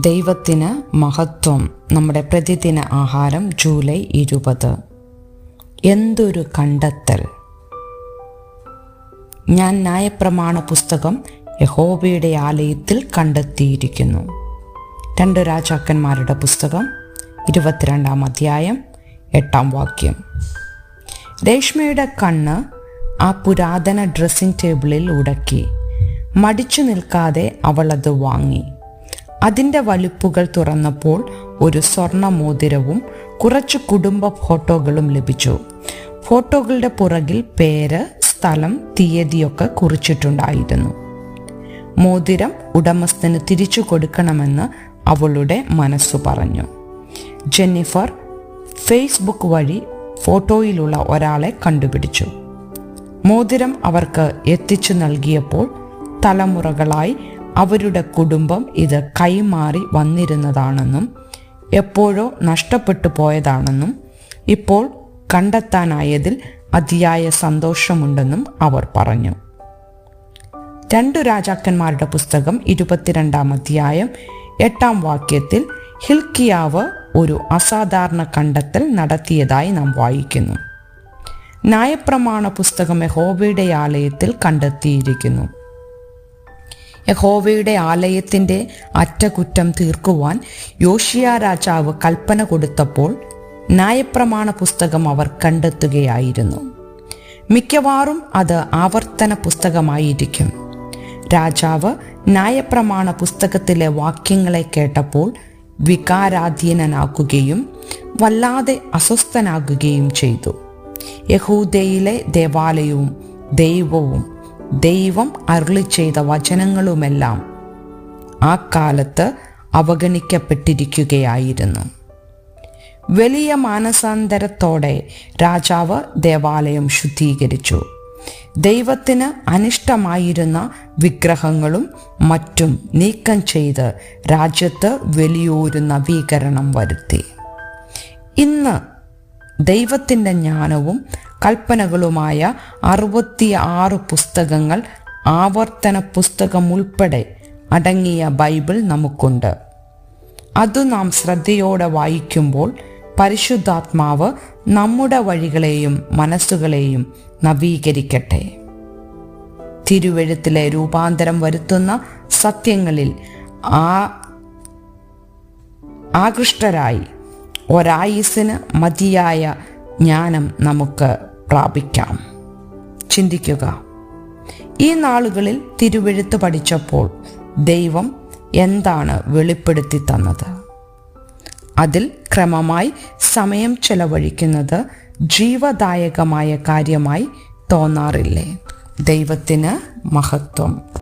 ദൈവത്തിന് മഹത്വം നമ്മുടെ പ്രതിദിന ആഹാരം ജൂലൈ ഇരുപത്. എന്തൊരു കണ്ടെത്തൽ. ഞാൻ ന്യായപ്രമാണ പുസ്തകം യഹോബയുടെ ആലയത്തിൽ കണ്ടെത്തിയിരിക്കുന്നു. രണ്ട് രാജാക്കന്മാരുടെ പുസ്തകം ഇരുപത്തിരണ്ടാം അധ്യായം എട്ടാം വാക്യം. രേഷ്മയുടെ കണ്ണ് ആ പുരാതന ഡ്രസ്സിംഗ് ടേബിളിൽ ഉടക്കി. മടിച്ചു നിൽക്കാതെ അവളത് വാങ്ങി. അതിന്റെ വലുപ്പുകൾ തുറന്നപ്പോൾ ഒരു സ്വർണ മോതിരവും കുറച്ച് കുടുംബ ഫോട്ടോകളും ലഭിച്ചു. ഫോട്ടോകളുടെ പുറകിൽ പേര് സ്ഥലം തീയതിയൊക്കെ കുറിച്ചിട്ടുണ്ടായിരുന്നു. മോതിരം ഉടമസ്ഥന് തിരിച്ചു കൊടുക്കണമെന്ന് അവളുടെ മനസ്സു പറഞ്ഞു. ജെന്നിഫർ ഫേസ്ബുക്ക് വഴി ഫോട്ടോയിലുള്ള ഒരാളെ കണ്ടുപിടിച്ചു. മോതിരം അവർക്ക് എത്തിച്ചു നൽകിയപ്പോൾ തലമുറകളായി അവരുടെ കുടുംബം ഇത് കൈമാറി വന്നിരുന്നതാണെന്നും എപ്പോഴോ നഷ്ടപ്പെട്ടു പോയതാണെന്നും ഇപ്പോൾ കണ്ടെത്താനായതിൽ അതിയായ സന്തോഷമുണ്ടെന്നും അവർ പറഞ്ഞു. രണ്ടു രാജാക്കന്മാരുടെ പുസ്തകം ഇരുപത്തിരണ്ടാം അധ്യായം എട്ടാം വാക്യത്തിൽ ഹിൽക്കിയാവ് ഒരു അസാധാരണ കണ്ടെത്തൽ നടത്തിയതായി നാം വായിക്കുന്നു. ന്യായപ്രമാണ പുസ്തകം യഹോവയുടെ ആലയത്തിൽ കണ്ടെത്തിയിരിക്കുന്നു. യഹോവയുടെ ആലയത്തിന്റെ അറ്റകുറ്റം തീർക്കുവാൻ യോഷിയ രാജാവ് കൽപ്പന കൊടുത്തപ്പോൾ ന്യായപ്രമാണ പുസ്തകം അവർ കണ്ടെത്തുകയായിരുന്നു. മിക്കവാറും അത് ആവർത്തന പുസ്തകമായിരിക്കും. രാജാവ് ന്യായപ്രമാണ പുസ്തകത്തിലെ വാക്യങ്ങളെ കേട്ടപ്പോൾ വികാരാധീനനാക്കുകയും വല്ലാതെ അസ്വസ്ഥനാകുകയും ചെയ്തു. യഹൂദയിലെ ദേവാലയവും ദൈവവും ദൈവം അരുളി ചെയ്ത വചനങ്ങളുമെല്ലാം ആ കാലത്ത് അവഗണിക്കപ്പെട്ടിരിക്കുകയായിരുന്നു. വലിയ മാനസാന്തരത്തോടെ രാജാവ് ദേവാലയം ശുദ്ധീകരിച്ചു. ദൈവത്തിന് അനിഷ്ടമായിരുന്ന വിഗ്രഹങ്ങളും മറ്റും നീക്കം ചെയ്ത് രാജ്യത്ത് വലിയൊരു നവീകരണം വരുത്തി. ഇന്ന് ദൈവത്തിന്റെ ജ്ഞാനവും കൽപ്പനകളുമായ അറുപത്തി ആറ് പുസ്തകങ്ങൾ ആവർത്തന പുസ്തകം ഉൾപ്പെടെ അടങ്ങിയ ബൈബിൾ നമുക്കുണ്ട്. അത് നാം ശ്രദ്ധയോടെ വായിക്കുമ്പോൾ പരിശുദ്ധാത്മാവ് നമ്മുടെ വഴികളെയും മനസ്സുകളെയും നവീകരിക്കട്ടെ. തിരുവഴുത്തിലെ രൂപാന്തരം വരുത്തുന്ന സത്യങ്ങളിൽ ആ ആകൃഷ്ടരായി ഒരായുസിന് മതിയായ ജ്ഞാനം നമുക്ക് പ്രാപിക്കാം. ചിന്തിക്കുക. ഈ നാളുകളിൽ തിരുവെഴുത്ത് പഠിച്ചപ്പോൾ ദൈവം എന്താണ് വെളിപ്പെടുത്തി തന്നത്? അതിൽ ക്രമമായി സമയം ചെലവഴിക്കുന്നത് ജീവദായകമായ കാര്യമായി തോന്നാറില്ലേ? ദൈവത്തിന് മഹത്വം.